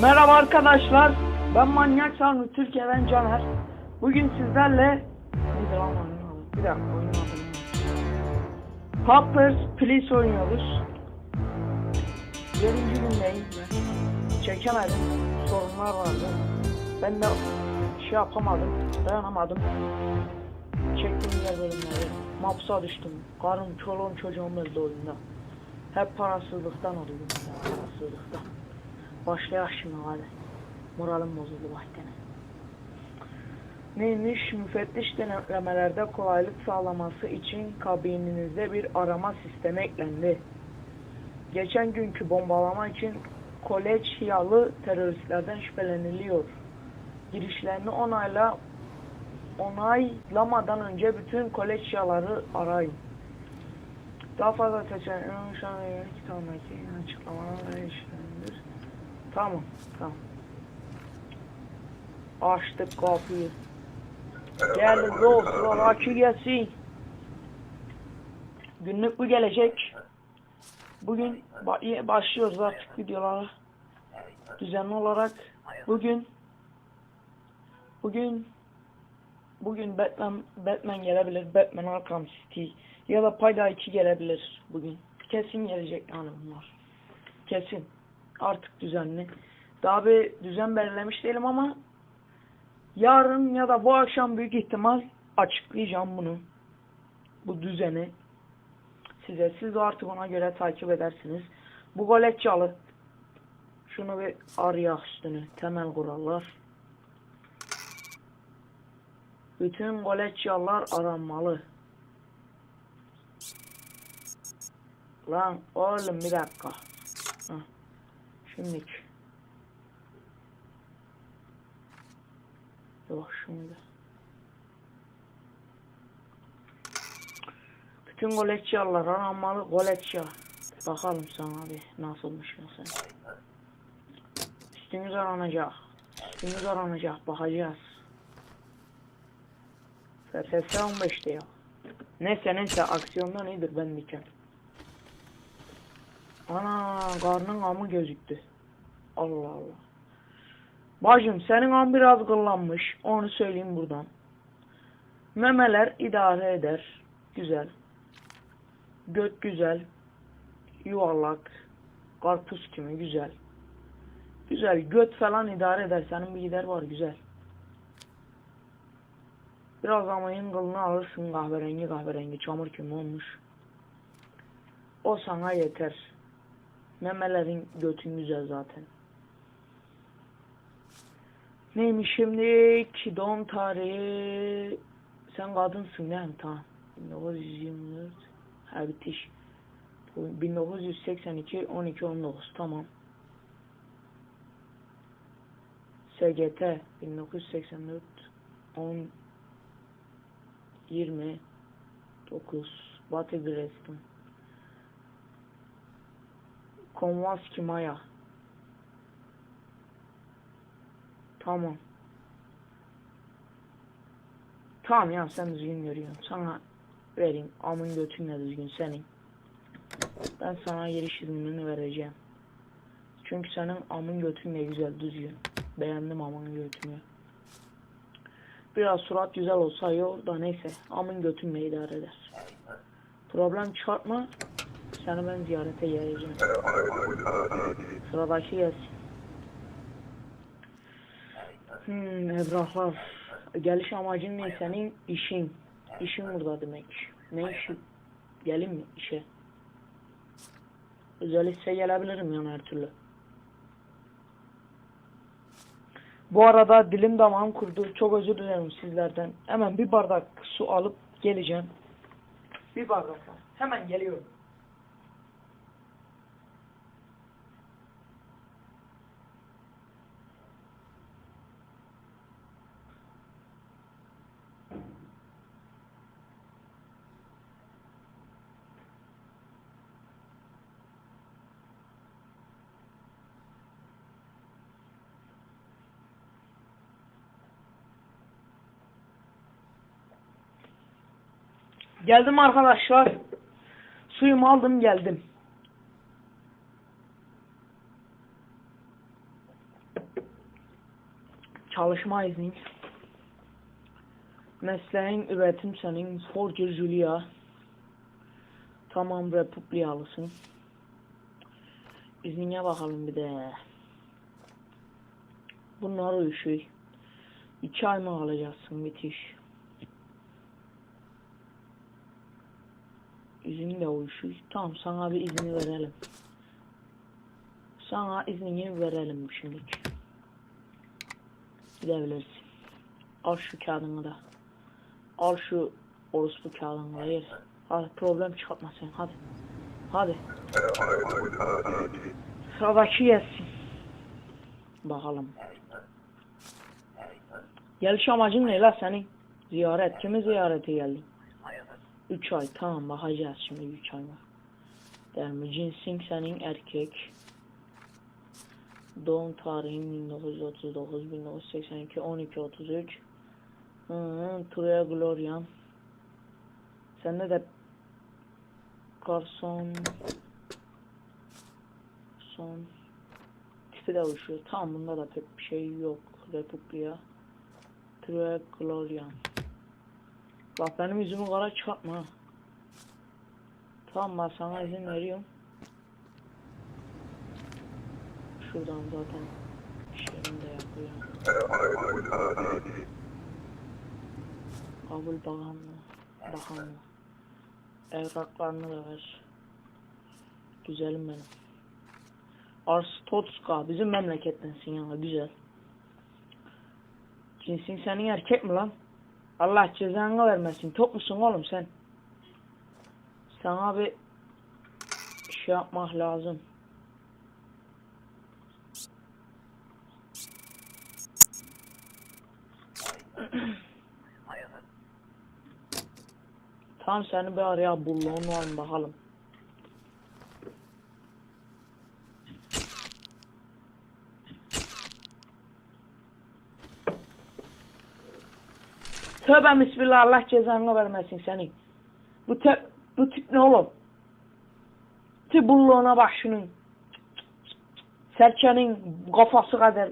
Merhaba arkadaşlar. Ben Manyak Sarnı Türkiye'den Caner. Bugün sizlerle Neydi lan oyunun? Bir dakika oyunun adı ne? Poppers Please oynuyoruz. Birinci gündeyim. Çekemedim. Sorunlar vardı. Ben de şey yapamadım. Dayanamadım. Çektim diğer bölümleri. Mapsa düştüm. Karım, çoluğum, çocuğum öldü oyunda. Hep parasızlıktan oluyor. Parasızlıktan. Başlayalım şimdi hadi. Moralim bozuldu bahtene. Neymiş? Müfettiş denemelerde kolaylık sağlaması için kabininizde bir arama sistemi eklendi. Geçen günkü bombalama için Koleçyalı teröristlerden şüpheleniliyor. Girişlerini onayla onaylamadan önce bütün Koleçyaları arayın. Daha fazla seçeneğin şu an açıklamalar ve. Tamam, tamam. Açtık kapıyı. Geldi dostlar, açı gelsin. Günlük bu gelecek. Bugün ba- başlıyoruz artık videolara. Düzenli olarak bugün bugün bugün Batman Batman gelebilir. Batman Arkham City ya da Payda 2 gelebilir bugün. Kesin gelecek yani bunlar. Kesin. Artık düzenli. Daha bir düzen belirlemiş değilim ama yarın ya da bu akşam büyük ihtimal açıklayacağım bunu. Bu düzeni size. Siz de artık ona göre takip edersiniz. Bu goletçalı. Şunu bir araya üstünü. Temel kurallar. Bütün goletçalar aranmalı. Lan oğlum bir dakika. Şimdilik. Yok şimdi. Bütün goletçiyalar aranmalı goletçiya. Bakalım sana bir nasılmış mesela. Üstümüz aranacak. Üstümüz aranacak. Bakacağız. FFS 15'te ya. Neyse neyse aksiyondan iyidir ben diyeceğim. Ana karnın amı gözüktü. Allah Allah. Bacım senin am biraz kıllanmış. Onu söyleyeyim buradan. Memeler idare eder. Güzel. Göt güzel. Yuvarlak. Karpuz kimi güzel. Güzel. Göt falan idare eder. Senin bir gider var güzel. Biraz ama kılını alırsın kahverengi kahverengi çamur kimi olmuş. O sana yeter. Memelerin götün güzel zaten. Neymiş şimdi? Doğum tarihi sen kadınsın değil mi? Tamam. 1924 ha bitiş. Bu 1982 12 19 tamam. SGT 1984 10 20 9 Batı Grestin Konvaski Maya Tamam. Tamam ya sen düzgün görüyorsun. Sana vereyim. Amın götünle düzgün senin. Ben sana giriş iznini vereceğim. Çünkü senin amın götünle güzel düzgün. Beğendim amın götünü. Biraz surat güzel olsa yok da neyse. Amın götünle idare eder. Problem çıkartma. Seni ben ziyarete geleceğim. Sıradaki gelsin. Hmm, Ebrahlar. Geliş amacın ne senin? İşin. İşin burada demek. Ne işi? Gelin mi işe? Özel hisse gelebilirim yani her türlü. Bu arada dilim damağım kurdu. Çok özür dilerim sizlerden. Hemen bir bardak su alıp geleceğim. Bir bardak. Hemen geliyorum. Geldim arkadaşlar. Suyumu aldım geldim. Çalışma iznin. Mesleğin üretim senin. Forger Julia. Tamam Republiyalısın. İznine bakalım bir de. Bunlar uyuşuyor. İki ay mı alacaksın bitiş? İzin de uyuşuyor. Tamam sana bir izni verelim. Sana iznini verelim şimdilik. Gidebilirsin. Al şu kağıdını da. Al şu orospu kağıdını da yer. Hadi problem çıkartma sen hadi. Hadi. Sıradaki gelsin. Bakalım. Geliş amacın ne la senin? Ziyaret. Kimi ziyarete geldin? 3 ay. Tamam bakacağız şimdi 3 ay var. Der mi? Cinsin senin erkek. Doğum tarihin 1939, 1982, 12, 33. Hı hı. Turea Glorian. Sende de Carson son tipi de uyuşuyor. Tamam bunda da pek bir şey yok. Republika. Turea Glorian. Bak benim yüzümü kara çıkartma. Tamam ben sana izin veriyorum. Şuradan zaten işlerimi de yapıyorum. Kabul bakanlığı. Bakanlığı. Evraklarını da ver. Güzelim benim. Arstotska bizim memlekettensin ya güzel. Cinsin senin erkek mi lan? Allah cezanı vermesin. Top musun oğlum sen? Sana bir şey yapmak lazım. Tam seni bir araya bulduğun var mı bakalım. Tövbe bismillah Allah cezanı vermesin senin. Bu te bu tip ne oğlum? Tip bulluğuna bak şunun. Serçenin kafası kadar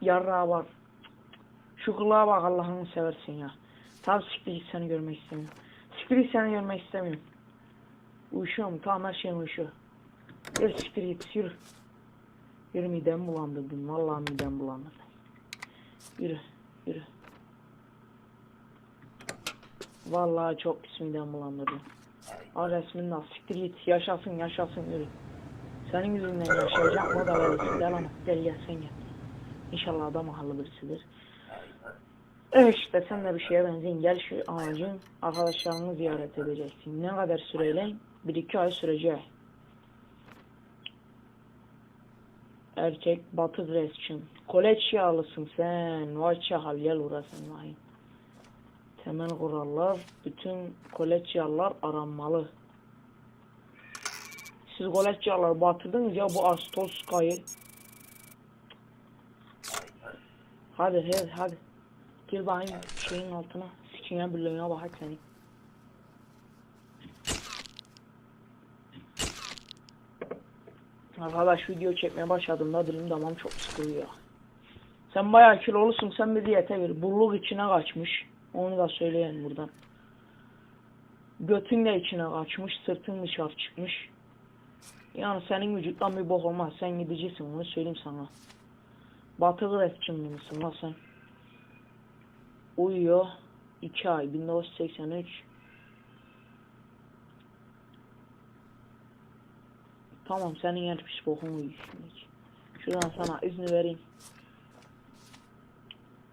yarrağı var. Şu kulağa bak Allah'ını seversin ya. Tamam siktir seni görmek istemiyorum. Siktir seni görmek istemiyorum. Uyuşuyor mu? Tamam her şeyin uyuşuyor. Yürü siktir yürü. Yürü midemi bulandırdın. Vallahi midemi bulandırdın. Yürü yürü. Vallahi çok pis midem bulandırdı. Al resmini al git yaşasın yaşasın yürü. Senin yüzünden yaşayacak o da verirsin gel ama gel gel sen gel. İnşallah adam akıllı birisidir. Evet işte sen de bir şeye benzeyin gel şu ağacın arkadaşlarını ziyaret edeceksin. Ne kadar süreyle? Bir iki ay sürecek. Erkek batı Gresçin. Koleç yağlısın sen. Vay çakal gel uğrasın vay. Temel kurallar, bütün koleç yağlar aranmalı. Siz koleç yağlar batırdınız ya bu Astoska'yı. Hadi hadi hadi. Gir bakayım şeyin altına. Sikine bürlüğüne bak seni. Arkadaş video çekmeye başladığımda dilim damam çok sıkılıyor. Sen bayağı kilolusun sen bir diyete gir. Bulluk içine kaçmış. Onu da söyleyelim buradan. Götün de içine kaçmış, sırtın dışarı çıkmış. Yani senin vücuttan bir bok olmaz. Sen gidicisin onu söyleyeyim sana. Batı resçimli misin lan sen? Uyuyor. 2 ay 1983. Tamam senin yer pis bokun uyuyor. Şuradan sana izni vereyim.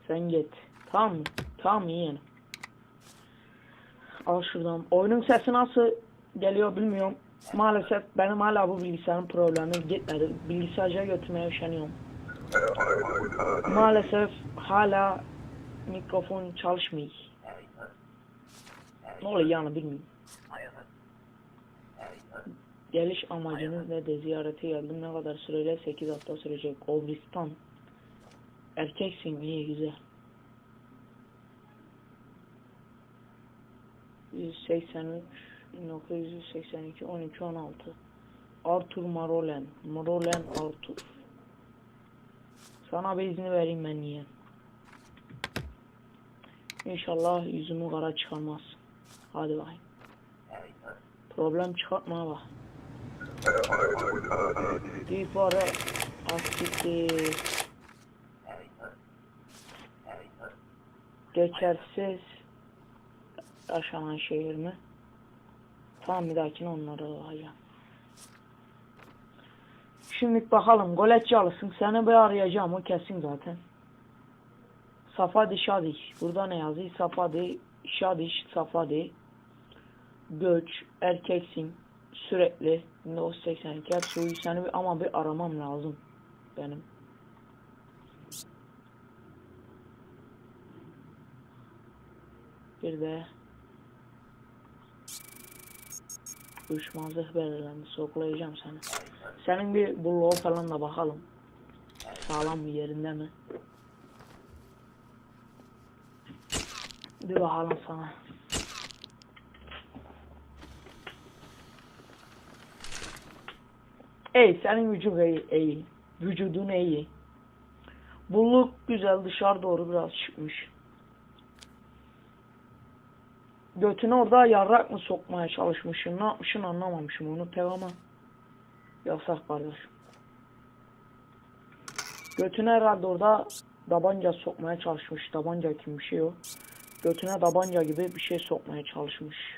Sen git. Tamam mı? Tamam iyi yani. Al şuradan. Oyunun sesi nasıl geliyor bilmiyorum. Maalesef benim hala bu bilgisayarın problemi gitmedi. Bilgisayarca götürmeye üşeniyorum. Maalesef hala mikrofon çalışmıyor. Ne oluyor yani bilmiyorum. Geliş amacınız ne de ziyarete geldim ne kadar süreyle 8 hafta sürecek. Obristan. Erkeksin iyi güzel. 183 1982 12 16 Arthur Marolen Marolen Arthur Sana bir izni vereyim ben niye İnşallah yüzümü kara çıkarmaz. Hadi bakayım. Problem çıkartma bak. Bir para asketi. Geçersiz yaşanan şehir mi? Tamam bir dahakine onlara bakacağım. Şimdi bakalım goletçi alısın. Seni bir arayacağım o kesin zaten. Safadi Şadi. Burada ne yazıyor? Safadi Şadi Safadi. Göç, erkeksin, sürekli 1982 suyu seni bir, ama bir aramam lazım benim. Bir de uyuşmazlık belirlendi. Soklayacağım seni. Senin bir bulluğu falan da bakalım. Sağlam mı yerinde mi? Bir bakalım sana. Ey senin vücudun iyi, iyi. Vücudun iyi. Bulluk güzel dışarı doğru biraz çıkmış. Götünü orada yarrak mı sokmaya çalışmışsın? Ne yapmışsın anlamamışım onu ama. Yasak kardeşim. Götüne herhalde orada tabanca sokmaya çalışmış. Tabanca kim bir şey o. Götüne tabanca gibi bir şey sokmaya çalışmış.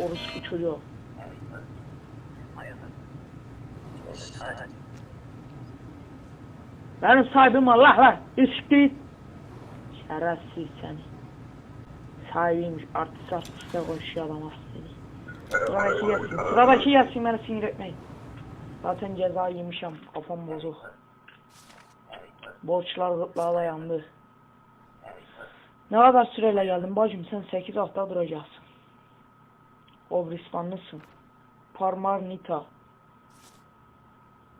Orospu çocuğu. Benim sahibim Allah var. İskit. Şerefsiz seni. Sahibiymiş. Artist artiste konuşuyor adam aslında. Sıradaki yesin. Sıradaki yesin beni sinir etmeyin. Zaten ceza yemişim. Kafam bozuk. Borçlar gırtlağa dayandı. Ne kadar süreyle geldin bacım? Sen 8 hafta duracaksın. Obrispanlısın. Parmar Nita.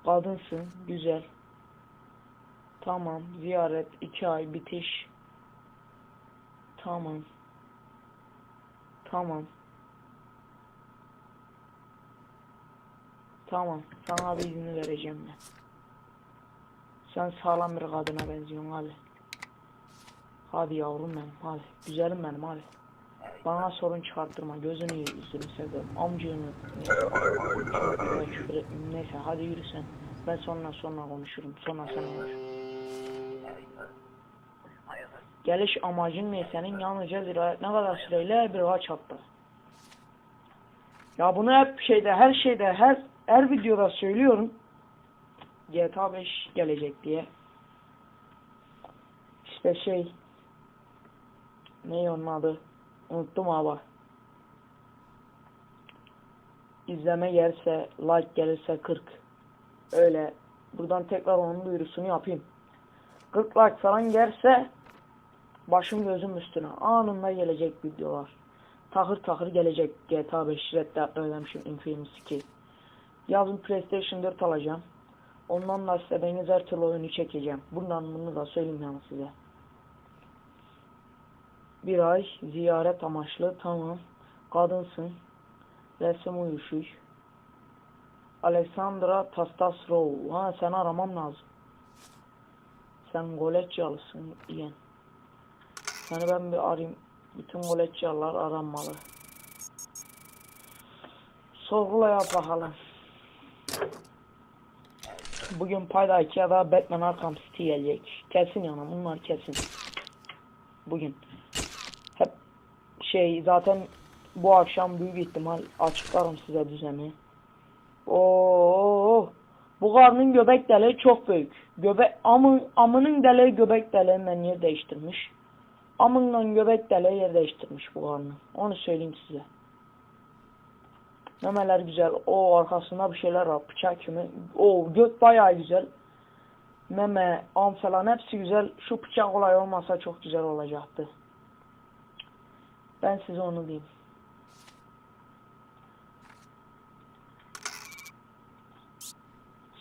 Kadınsın. Güzel. Tamam. Ziyaret. 2 ay. Bitiş. Tamam. Tamam. Tamam. Sana bir izni vereceğim ben. Sen sağlam bir kadına benziyorsun hadi. Hadi yavrum benim hadi. Güzelim benim hadi. Bana sorun çıkarttırma. Gözünü yüzünü seviyorum. Amcığını. Neyse, hadi yürü sen. Ben sonra sonra konuşurum. Sonra sen konuş. Geliş amacın ne senin? Yalnızca ziraat ne kadar süreyle bir ağaç attı. Ya bunu hep şeyde her şeyde her her videoda söylüyorum. GTA 5 gelecek diye. İşte şey ne onun adı? Unuttum abi. İzleme gelirse, like gelirse 40. Öyle. Buradan tekrar onun duyurusunu yapayım. 40 like falan gelse başım gözüm üstüne. Anında gelecek videolar. Takır takır gelecek GTA 5 Red Dead Redemption Infamous 2. Yazın PlayStation 4 alacağım. Ondan da istediğiniz her türlü oyunu çekeceğim. Bundan bunu da söyleyeyim yani size. Bir ay ziyaret amaçlı tamam. Kadınsın. Resim uyuşuş. Alexandra Tastasrov. Ha seni aramam lazım. Sen Goletçalısın diyen. Seni ben bir arayayım. Bütün Goletçalılar aranmalı. Sorgula yap bakalım. Bugün payda 2 ya da Batman Arkham City gelecek. Kesin yani bunlar kesin. Bugün. Hep şey zaten bu akşam büyük ihtimal açıklarım size düzeni. Oo, bu karnın göbek deliği çok büyük. Göbek amın amının deliği göbek deliğinden yer değiştirmiş. Amınla göbek deliği yer değiştirmiş bu karnın. Onu söyleyeyim size. Memeler güzel. O arkasında bir şeyler var. Bıçak kimi. O göt bayağı güzel. Meme, am falan hepsi güzel. Şu bıçak olay olmasa çok güzel olacaktı. Ben size onu diyeyim.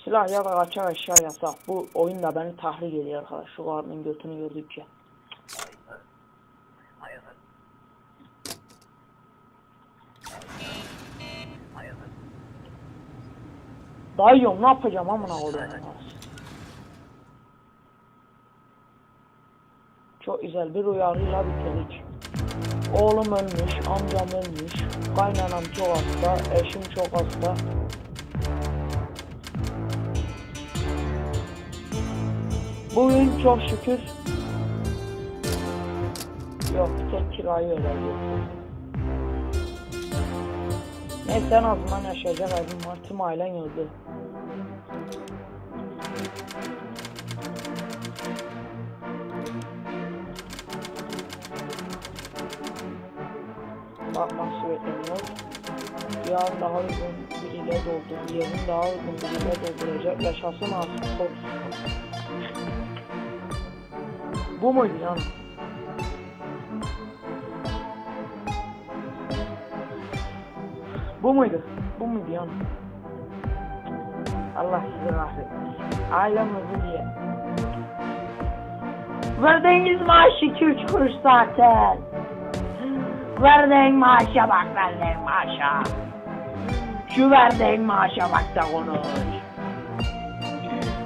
Silah ya da kaçak eşya yasak. Bu oyun da beni tahrik ediyor arkadaş. Şu karnın götünü gördükçe. Dayıyorum ne yapacağım amına koyayım. Çok güzel bir uyarıyla bitirdik. Oğlum ölmüş, amcam ölmüş, kaynanam çok hasta, eşim çok hasta. Bugün çok şükür yok tek kirayı ödedim. Neyse en azından yaşayacak evim var. Tüm ailen öldü. Bak nasıl bekleniyor. Yarın daha uygun biriyle doldur. Yarın daha uygun biriyle dolduracak. Yaşasın artık. Bu muydu yani? Bu muydu? Bu muydu yani? Allah sizi rahmetsin. Ailem öldü diye. Verdiğiniz maaş 2-3 kuruş zaten. Verdiğin maaşa bak verdiğin maaşa. Şu verdiğin maaşa bak da konuş.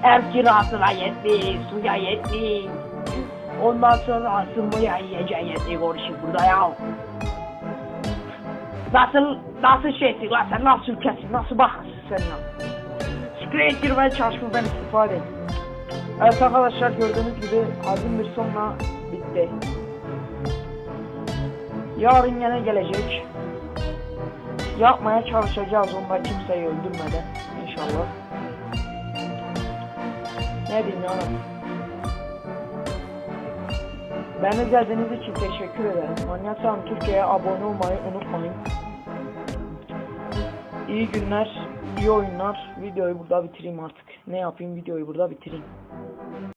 Ev kirasına yetmiş, suya yetmiş. Ondan sonra ısınmaya yiyeceğin yetmiş konuşup burada ya. Nasıl, nasıl şeysin lan sen nasıl ülkesin, nasıl bakarsın sen lan? Screen girmeye çalışma ben istifa edeyim. Evet arkadaşlar gördüğünüz gibi hazin bir sonla bitti. Yarın yine gelecek. Yapmaya çalışacağız onda kimseyi öldürmeden inşallah. Ne diyeyim ya? Beni izlediğiniz için teşekkür ederim. Manyaksan Türkiye'ye abone olmayı unutmayın. İyi günler, iyi oyunlar. Videoyu burada bitireyim artık. Ne yapayım videoyu burada bitireyim.